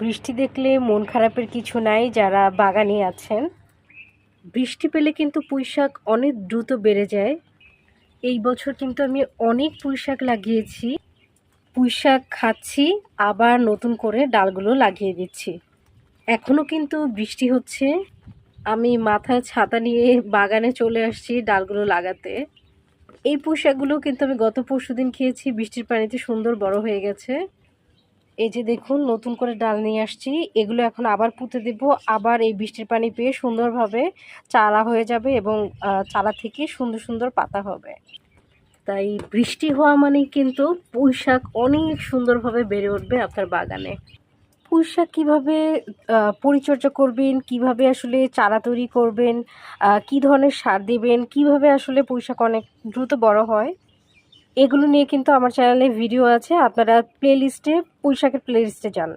বৃষ্টি দেখলে মন খারাপের কিছু নাই যারা বাগানে আছেন। বৃষ্টি পেলে কিন্তু পুঁই শাক অনেক দ্রুত বেড়ে যায়। এই বছর কিন্তু আমি অনেক পুঁই শাক লাগিয়েছি। পুঁই শাক খাচ্ছি, আবার নতুন করে ডালগুলো লাগিয়ে দিচ্ছি। এখনও কিন্তু বৃষ্টি হচ্ছে। আমি মাথায় ছাতা নিয়ে বাগানে চলে আসছি ডালগুলো লাগাতে। এই পুঁই শাকগুলো কিন্তু আমি গত পরশু দিন খেয়েছি, বৃষ্টির পানিতে সুন্দর বড় হয়ে গেছে। এই যে দেখুন, নতুন করে ডাল নিয়ে আসছি। এগুলো এখন আবার পুঁতে দেব। আবার এই বৃষ্টির পানি পেয়ে সুন্দরভাবে চারা হয়ে যাবে এবং চারা থেকে সুন্দর সুন্দর পাতা হবে। তাই বৃষ্টি হওয়া মানেই কিন্তু পুঁই শাক অনেক সুন্দরভাবে বেড়ে উঠবে আপনার বাগানে। পুঁই শাক কীভাবে পরিচর্যা করবেন? কীভাবে আসলে চারা তৈরি করবেন? কি ধরনের সার দেবেন? কীভাবে আসলে পুঁই শাক অনেক দ্রুত বড় হয়? এগুলো নিয়ে কিন্তু আমার চ্যানেলে ভিডিও আছে আপনারা প্লে লিস্টে প্লেলিস্টে প্লে লিস্টে যান।